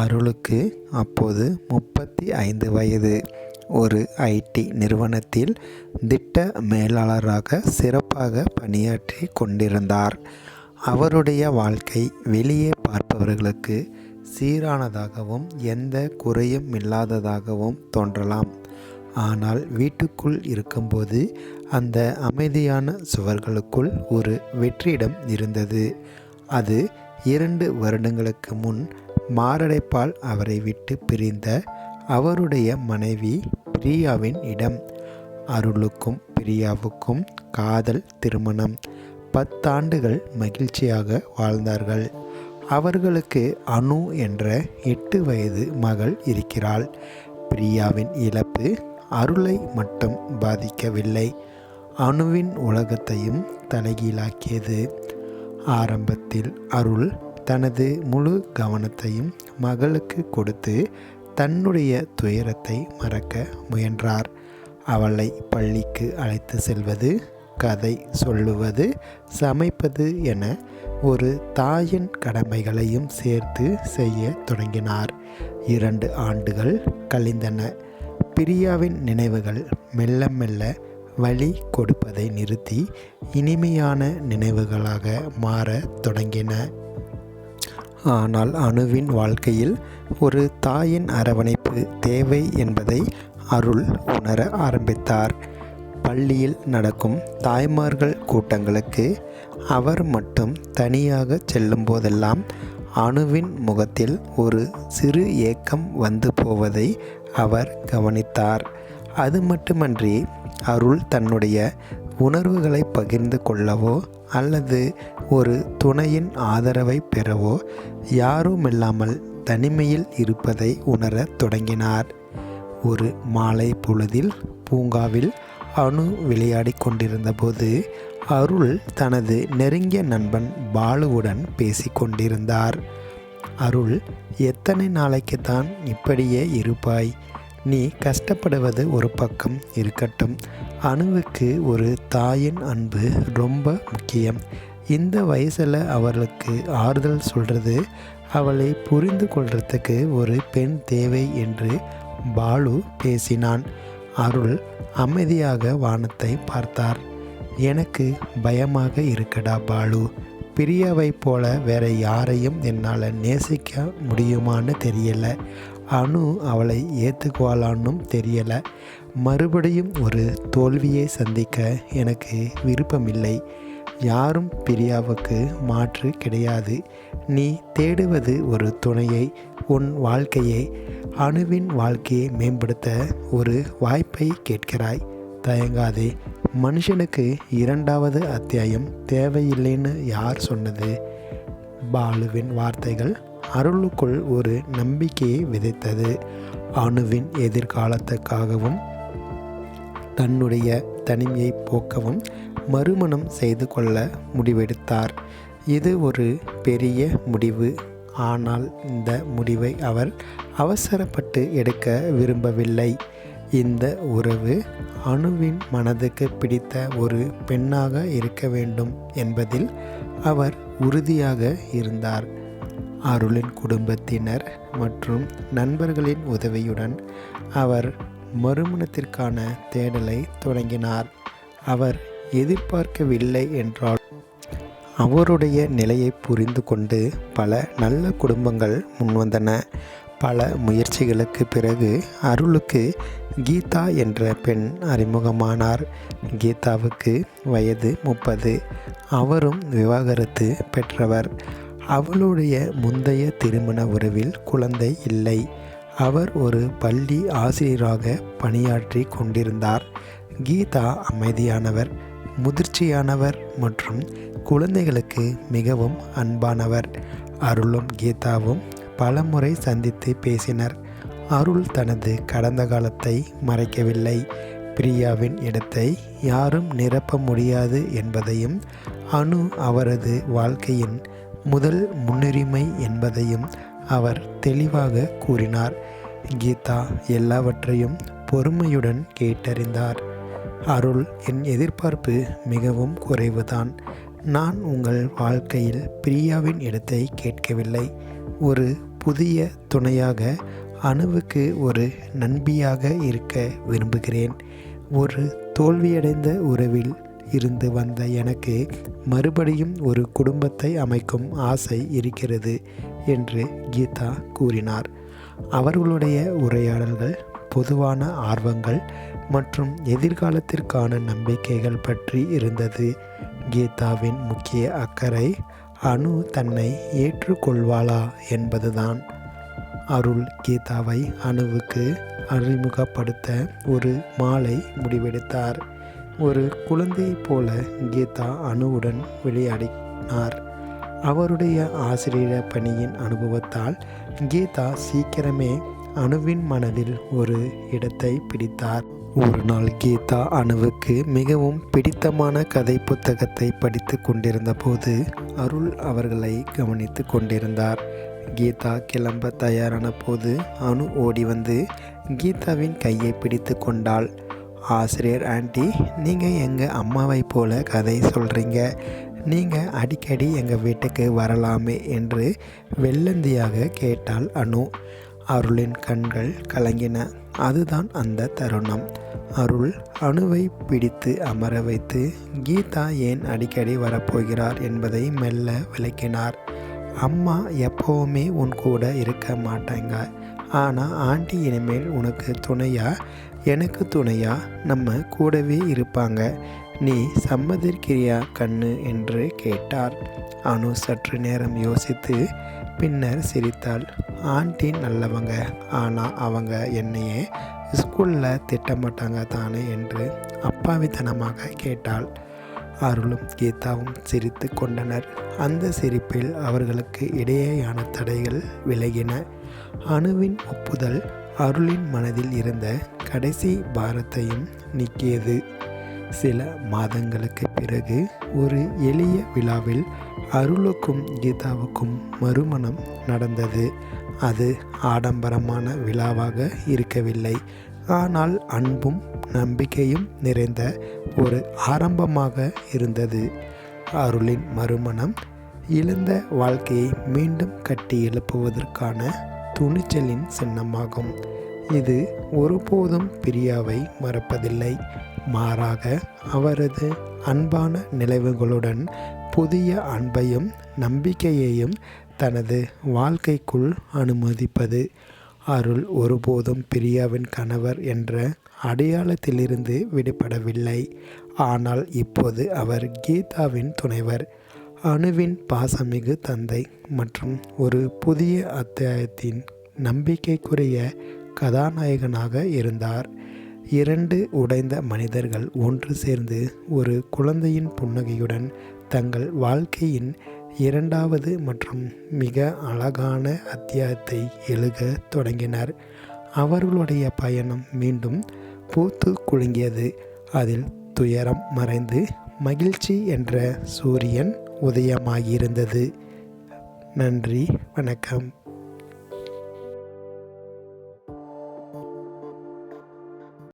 அருளுக்கு அப்போது முப்பத்தி ஐந்து வயது. ஒரு ஐடி நிறுவனத்தில் திட்ட மேலாளராக சிறப்பாக பணியாற்றி கொண்டிருந்தார். அவருடைய வாழ்க்கை வெளியே பார்ப்பவர்களுக்கு சீரானதாகவும் எந்த குறையும் இல்லாததாகவும் தோன்றலாம். ஆனால் வீட்டுக்குள் இருக்கும்போது அந்த அமைதியான சுவர்களுக்குள் ஒரு வெற்றிடம் இருந்தது. அது இரண்டு வருடங்களுக்கு முன் மாரடைப்பால் அவரை விட்டு பிரிந்த அவருடைய மனைவி பிரியாவின் இடம். அருளுக்கும் பிரியாவுக்கும் காதல் திருமணம். பத்தாண்டுகள் மகிழ்ச்சியாக வாழ்ந்தார்கள். அவர்களுக்கு அனு என்ற எட்டு வயது மகள் இருக்கிறாள். பிரியாவின் இழப்பு அருளை மட்டும் பாதிக்கவில்லை. அணுவின் உலகத்தையும் தலைகீழாக்கியது. ஆரம்பத்தில் அருள் தனது முழு கவனத்தையும் மகளுக்கு கொடுத்து தன்னுடைய துயரத்தை மறக்க முயன்றார். அவளை பள்ளிக்கு அழைத்து செல்வது கதை சொல்லுவது சமைப்பது என ஒரு தாயின் கடமைகளையும் சேர்த்து செய்ய தொடங்கினார். இரண்டு ஆண்டுகள் கழிந்தன. பிரியாவின் நினைவுகள் மெல்ல மெல்ல வழி கொடுப்பதை நிறுத்தி இனிமையான நினைவுகளாக மாறத் தொடங்கின. ஆனால் அணுவின் வாழ்க்கையில் ஒரு தாயின் அரவணைப்பு தேவை என்பதை அருள் உணர ஆரம்பித்தார். பள்ளியில் நடக்கும் தாய்மார்கள் கூட்டங்களுக்கு அவர் மட்டும் தனியாக செல்லும் போதெல்லாம் அணுவின் முகத்தில் ஒரு சிறு ஏக்கம் வந்து போவதை அவர் கவனித்தார். அது மட்டுமன்றி அருள் தன்னுடைய உணர்வுகளை பகிர்ந்து கொள்ளவோ அல்லது ஒரு துணையின் ஆதரவை பெறவோ யாருமில்லாமல் தனிமையில் இருப்பதை உணரத் தொடங்கினார். ஒரு மாலை பொழுதில் பூங்காவில் அணு விளையாடி கொண்டிருந்தபோது அருள் தனது நெருங்கிய நண்பன் பாலுவுடன் பேசிக்கொண்டிருந்தார் அருள் எத்தனை நாளைக்கு தான் இப்படியே இருப்பாய்? நீ கஷ்டப்படுவது ஒரு பக்கம் இருக்கட்டும். அணுவுக்கு ஒரு தாயின் அன்பு ரொம்ப முக்கியம். இந்த வயசில் அவளுக்கு ஆறுதல் சொல்கிறது அவளை புரிந்து கொள்றதுக்கு ஒரு பெண் தேவை என்று பாலு பேசினான். அருள் அமைதியாக வானத்தை பார்த்தார். எனக்கு பயமாக இருக்கடா பாலு. பிரியாவை போல வேற யாரையும் என்னால் நேசிக்க முடியுமான்னு தெரியல. அணு அவளை ஏற்றுக்குவாளான்னும் தெரியலை. மறுபடியும் ஒரு தோல்வியை சந்திக்க எனக்கு விருப்பமில்லை. யாரும் பிரியாவுக்கு மாற்று கிடையாது. நீ தேடுவது ஒரு துணையை உன் வாழ்க்கையை அணுவின் வாழ்க்கையை மேம்படுத்த ஒரு வாய்ப்பை கேட்கிறாய். தயங்காதே. மனுஷனுக்கு இரண்டாவது அத்தியாயம் தேவையில்லைன்னு யார் சொன்னது? பாலுவின் வார்த்தைகள் அருளுக்குள் ஒரு நம்பிக்கையை விதைத்தது. அணுவின் எதிர்காலத்துக்காகவும் தன்னுடைய தனிமையை போக்கவும் மறுமணம் செய்து கொள்ள முடிவெடுத்தார். இது ஒரு பெரிய முடிவு. ஆனால் இந்த முடிவை அவர் அவசரப்பட்டு எடுக்க விரும்பவில்லை. இந்த உறவு அணுவின் மனதுக்கு பிடித்த ஒரு பெண்ணாக இருக்க வேண்டும் என்பதில் அவர் உறுதியாக இருந்தார். அருளின் குடும்பத்தினர் மற்றும் நண்பர்களின் உதவியுடன் அவர் மறுமணத்திற்கான தேடலை தொடங்கினார். அவர் எதிர்பார்க்கவில்லை என்றால் அவருடைய நிலையை புரிந்து கொண்டு பல நல்ல குடும்பங்கள் முன்வந்தன. பல முயற்சிகளுக்கு பிறகு அருளுக்கு கீதா என்ற பெண் அறிமுகமானார். கீதாவுக்கு வயது முப்பது. அவரும் விவாகரத்து பெற்றவர். அவளுடைய முந்தைய திருமண உறவில் குழந்தை இல்லை. அவர் ஒரு பள்ளி ஆசிரியராக பணியாற்றி கொண்டிருந்தார். கீதா அமைதியானவர் முதிர்ச்சியானவர் மற்றும் குழந்தைகளுக்கு மிகவும் அன்பானவர். அருளும் கீதாவும் பலமுறை சந்தித்து பேசினர். அருள் தனது கடந்த காலத்தை மறைக்கவில்லை. பிரியாவின் இடத்தை யாரும் நிரப்ப முடியாது என்பதையும் அணு அவரது வாழ்க்கையின் முதல் முன்னுரிமை என்பதையும் அவர் தெளிவாக கூறினார். கீதா எல்லாவற்றையும் பொறுமையுடன் கேட்டறிந்தார். அருள் என் எதிர்பார்ப்பு மிகவும் குறைவுதான். நான் உங்கள் வாழ்க்கையில் பிரியாவின் இடத்தை கேட்கவில்லை. ஒரு புதிய துணையாக அணுவுக்கு ஒரு நண்பியாக இருக்க விரும்புகிறேன். ஒரு தோல்வியடைந்த உறவில் இருந்து வந்த எனக்கு மறுபடியும் ஒரு குடும்பத்தை அமைக்கும் ஆசை இருக்கிறது. என்று கீதா கூறினார். அவர்களுடைய உரையாடல்கள் பொதுவான ஆர்வங்கள் மற்றும் எதிர்காலத்திற்கான நம்பிக்கைகள் பற்றி இருந்தது. கீதாவின் முக்கிய அக்கறை அணு தன்னை ஏற்றுக்கொள்வாளா என்பதுதான். அருள் கீதாவை அணுவுக்கு அறிமுகப்படுத்த ஒரு மாலை முடிவெடுத்தார். ஒரு குழந்தையைப் போல கீதா அணுவுடன் விளையாடினார் அவருடைய ஆசிரியர் பணியின் அனுபவத்தால் கீதா சீக்கிரமே அணுவின் மனதில் ஒரு இடத்தை பிடித்தார். ஒரு நாள் கீதா அணுவுக்கு மிகவும் பிடித்தமான கதை புத்தகத்தை படித்து கொண்டிருந்த போது அருள் அவர்களை கவனித்து கொண்டிருந்தார். கீதா கிளம்ப தயாரான போது அணு ஓடி வந்து கீதாவின் கையை பிடித்து கொண்டாள். ஆசிரியர் ஆண்டி நீங்கள் எங்கள் அம்மாவை போல கதை சொல்கிறீங்க நீங்கள் அடிக்கடி எங்கள் வீட்டுக்கு வரலாமே என்று வெள்ளந்தியாக கேட்டாள் அனு. அருளின் கண்கள் கலங்கின. அதுதான் அந்த தருணம். அருள் அணுவை பிடித்து அமர வைத்து கீதா ஏன் அடிக்கடி வரப்போகிறார்? என்பதை மெல்ல விளக்கினார். அம்மா எப்போவுமே உன் கூட இருக்க மாட்டாங்க. ஆனால் ஆண்டி இனிமேல் உனக்கு துணையா? எனக்கு துணையா? நம்ம கூடவே இருப்பாங்க. நீ சம்மதிக்கிறியா கண்ணு? என்று கேட்டார். அனு சற்று நேரம் யோசித்து பின்னர் சிரித்தாள். ஆண்டி நல்லவங்க. ஆனால் அவங்க என்னையே ஸ்கூலில் திட்டமாட்டாங்க தானே? என்று அப்பாவித்தனமாக கேட்டாள். அருளும் கீதாவும் சிரித்து கொண்டனர். அந்த சிரிப்பில் அவர்களுக்கு இடையேயான தடைகள் விலகின. அணுவின் ஒப்புதல் அருளின் மனதில் இருந்த கடைசி பாரத்தையும் நீக்கியது. சில மாதங்களுக்கு பிறகு ஒரு எளிய விழாவில் அருளுக்கும் கீதாவுக்கும் மறுமணம் நடந்தது. அது ஆடம்பரமான விழாவாக இருக்கவில்லை. ஆனால் அன்பும் நம்பிக்கையும் நிறைந்த ஒரு ஆரம்பமாக இருந்தது. அருளின் மறுமணம் இழந்த வாழ்க்கையை மீண்டும் கட்டி எழுப்புவதற்கான துணிச்சலின் சின்னமாகும். இது ஒருபோதும் பிரியாவை மறப்பதில்லை. மாறாக அவரது அன்பான நினைவுகளுடன் புதிய அன்பையும் நம்பிக்கையையும் தனது வாழ்க்கைக்குள் அனுமதிப்பது. அருள் ஒருபோதும் பிரியாவின் கணவர் என்ற அடையாளத்திலிருந்து விடுபடவில்லை. ஆனால் இப்போது அவர் கீதாவின் துணைவர் அணுவின் பாசமிகு தந்தை மற்றும் ஒரு புதிய அத்தியாயத்தின் நம்பிக்கைக்குரிய கதாநாயகனாக இருந்தார். இரண்டு உடைந்த மனிதர்கள் ஒன்று சேர்ந்து ஒரு குழந்தையின் புன்னகையுடன் தங்கள் வாழ்க்கையின் இரண்டாவது மற்றும் மிக அழகான அத்தியாயத்தை எழுக தொடங்கினர். அவர்களுடைய பயணம் மீண்டும் பூத்து குலுங்கியது. அதில் துயரம் மறைந்து மகிழ்ச்சி என்ற சூரியன் உதயமாகியிருந்தது நன்றி வணக்கம்.